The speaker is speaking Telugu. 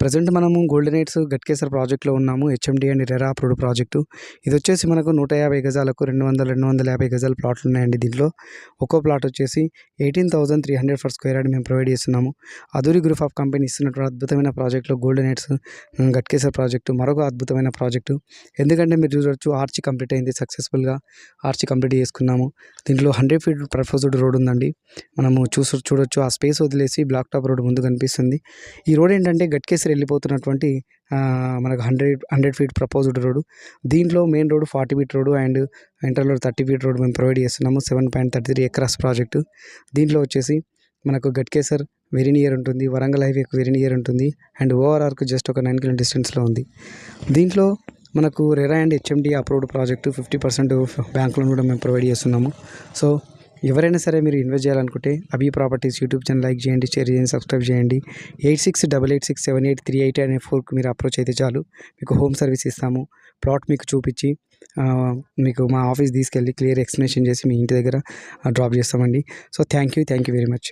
ప్రజెంట్ మనము గోల్డెన్ ఎయిట్స్ గట్కేసర్ ప్రాజెక్ట్లో ఉన్నాము. HMD and RERA approved project. ఇది వచ్చేసి మనకు నూట యాభై గజాలకు రెండు వందల రెండు వందల యాభై గజాల ప్లాట్లు ఉన్నాయండి దీంట్లో. ఒక్కో ప్లాట్ వచ్చేసి eighteen thousand three hundred for square yard మేము ప్రొవైడ్ చేస్తున్నాము. అదూరి గ్రూప్ ఆఫ్ కంపెనీ ఇస్తున్నటువంటి అద్భుతమైన ప్రాజెక్టులో గోల్డెన్ ఎయిట్స్ గట్కేసర్ ప్రాజెక్టు మరొక అద్భుతమైన ప్రాజెక్టు. ఎందుకంటే మీరు చూడవచ్చు ఆర్చి కంప్లీట్ అయింది సక్సెస్ఫుల్గా ఆర్చి కంప్లీట్ చేసుకున్నాము. దీంట్లో హండ్రెడ్ ఫీట్ ప్రపోజ్డ్ రోడ్ ఉందండి. మనము చూసు చూడొచ్చు ఆ స్పేస్ వదిలేసి బ్లాక్ టాప్ రోడ్ ముందు కనిపిస్తుంది ఈ రోడ్ ఏంటంటే గట్కేసరి వెళ్ళిపోతున్నటువంటి మనకు hundred hundred feet proposed road. దీంట్లో main road forty feet road and inter road thirty feet road మేము ప్రొవైడ్ చేస్తున్నాము. Seven point thirty three acres project. దీంట్లో వచ్చేసి మనకు గట్కేసర్ వెరీ నియర్ ఉంటుంది. వరంగల్ హైవేకి వెరీ నియర్ ఉంటుంది. అండ్ ఓఆర్ఆర్కు జస్ట్ ఒక నైన్ కిలో డిస్టెన్స్లో ఉంది. దీంట్లో మనకు RERA and HMD approved project fifty percent bank loan కూడా మేము ప్రొవైడ్ చేస్తున్నాము. సో ఎవరైనా సరే మీరు ఇన్వెస్ట్ చేయాలనుకుంటే Abhi properties YouTube channel like చేయండి షేర్ చేయండి సబ్స్క్రైబ్ చేయండి. Eight six double eight six seven eight three eight అనే ఫోర్కి మీరు అప్రోచ్ అయితే చాలు. మీకు హోమ్ సర్వీస్ ఇస్తాము. ప్లాట్ మీకు చూపించి మీకు మా ఆఫీస్ తీసుకెళ్ళి క్లియర్ ఎక్స్ప్లెనేషన్ చేసి మీ ఇంటి దగ్గర డ్రాప్ చేస్తామండి. So thank you thank you very much.